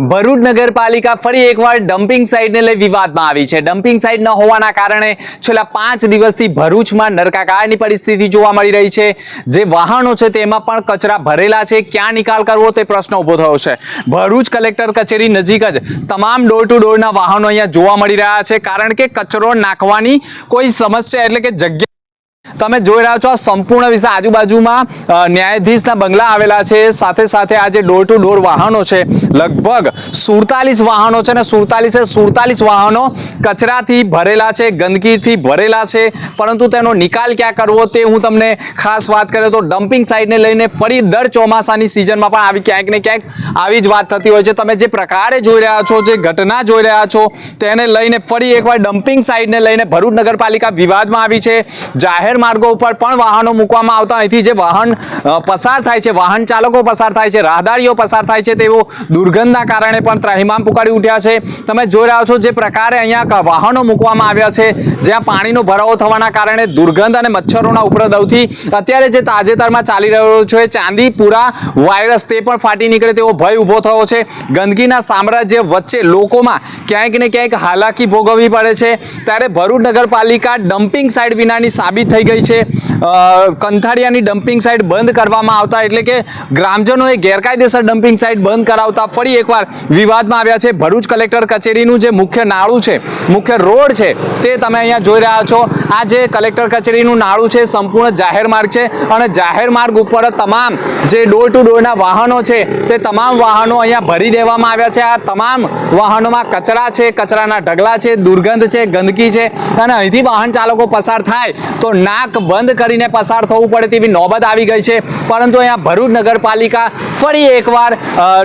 ભરૂચ નગરપાલિકા ફરી એકવાર ડમ્પિંગ સાઇટને લઈ વિવાદમાં આવી છે. ડમ્પિંગ સાઇટ ન હોવાના કારણે છેલ્લા પાંચ દિવસથી ભરૂચમાં નરકાકારની પરિસ્થિતિ જોવા મળી રહી છે. જે વાહનો છે તેમાં પણ કચરા ભરેલા છે. ક્યાં નિકાલ કરવો તે પ્રશ્ન ઊભો થયો છે. ભરૂચ કલેક્ટર કચેરી નજીક જ તમામ ડોર ટુ ડોરના વાહનો અહીંયા જોવા મળી રહ્યા છે. કારણ કે કચરો નાખવાની કોઈ સમસ્યા એટલે કે જગ્યા તમે જોઈ રહ્યા છો આ સંપૂર્ણ વિસ્તાર. આજુબાજુમાં ન્યાયાધીશના બંગલા આવેલા છે. સાથે સાથે આ જે ડોર ટુ ડોર વાહનો છે, લગભગ સુડતાલીસ વાહનો છે ને સુડતાલીસે સુડતાલીસ વાહનો કચરાથી ભરેલા છે, ગંદકીથી ભરેલા છે. પરંતુ તેનો નિકાલ ક્યાં કરવો તે હું તમને ખાસ વાત કરું તો ડમ્પિંગ સાઇટને લઈને ફરી દર ચોમાસાની સિઝનમાં પણ આવી ક્યાંક ને ક્યાંક આવી જ વાત થતી હોય છે. તમે જે પ્રકારે જોઈ રહ્યા છો, જે ઘટના જોઈ રહ્યા છો, તેને લઈને ફરી એકવાર ડમ્પિંગ સાઇટને લઈને ભરૂચ નગરપાલિકા વિવાદમાં આવી છે. જાહેર માર્ગો ઉપર પણ વાહનો મૂકવામાં આવતા અહીંથી જે વાહન પસાર થાય છે, વાહન ચાલકો પસાર થાય છે, રાહદારીઓ પસાર થાય છે તેઓ દુર્ગંધના કારણે પણ ત્રાહિમામ પુકારી ઉઠ્યા છે. તમે જોઈ રહ્યા છો જે પ્રકારે અહીંયા વાહનો મૂકવામાં આવ્યા છે. જ્યાં પાણીનો ભરાવો થવાના કારણે દુર્ગંધ અને મચ્છરોના ઉપદ્રવથી અત્યારે જે તાજેતરમાં ચાલી રહ્યો છે, ચાંદીપુરા વાયરસ તે પણ ફાટી નીકળે તેવો ભય ઊભો થયો છે. ગંદકીના સામ્રાજ્ય વચ્ચે લોકોમાં ક્યાંક ને ક્યાંક હાલાકી ભોગવવી પડે છે. ત્યારે ભરૂચ નગરપાલિકા ડમ્પિંગ સાઇટ વિનાની સાબિત થઈ ગઈ છે. અ, કંથારિયાની ડમ્પિંગ સાઇટ બંધ કરવામાં આવતા એટલે કે ગ્રામજનોએ ગેરકાયદેસર ડમ્પિંગ સાઇટ બંધ કરાવતા ફરી એકવાર વિવાદમાં આવ્યા છે. ભરૂચ કલેક્ટર કચેરીનું જે મુખ્ય નાળું છે મુખ્ય રોડ છે તે તમે અહીંયા જોઈ રહ્યા છો. આ જે કલેક્ટર કચેરીનું નાળું છે સંપૂર્ણ જાહેર માર્ગ છે અને જાહેર માર્ગ ઉપર તમામ જે ડોર ટુ ડોરના વાહનો છે તે તમામ વાહનો અહીંયા ભરી દેવામાં આવ્યા છે. આ તમામ વાહનોમાં કચરા છે કચરાના ઢગલા છે દુર્ગંધ છે ગંદકી છે અને અહીંથી વાહન ચાલકો પસાર થાય તો નાક બંધ કરીને પસાર થવું પડે તેવી નોબત આવી ગઈ છે. પરંતુ અહીંયા ભરૂચ નગરપાલિકા ફરી એકવાર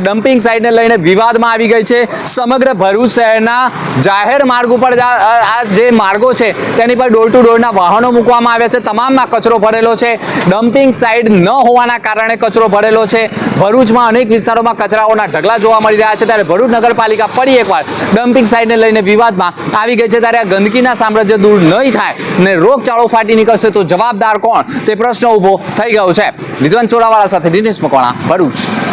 ડમ્પિંગ સાઇટને લઈને વિવાદમાં આવી ગઈ છે. સમગ્ર ભરૂચ શહેરના જાહેર માર્ગ ઉપર આ જે માર્ગો છે, તેની પર ડોર ટુ ડોરના વાહનો મૂકવામાં આવ્યા છે. તમામમાં કચરો ભરેલો છે. ડમ્પિંગ સાઇટ ન હોવાના કારણે કચરો ભરેલો છે. ભરૂચમાં અનેક વિસ્તારોમાં કચરાઓના ઢગલા જોવા મળી રહ્યા છે. ત્યારે ભરૂચ નગરપાલિકા ફરી એકવાર ડમ્પિંગ સાઇટને લઈને વિવાદમાં આવી ગઈ છે. ત્યારે આ ગંદકીના સામ્રાજ્ય દૂર નહીં થાય ને રોગચાળો ફાટી નીકળશે તો જવાબદાર કોણ? તે પ્રશ્ન ઊભો થઈ ગયો છે. વિજવંત સોડાવાળા સાથે દિનેશ મકવાણા ભરૂચ.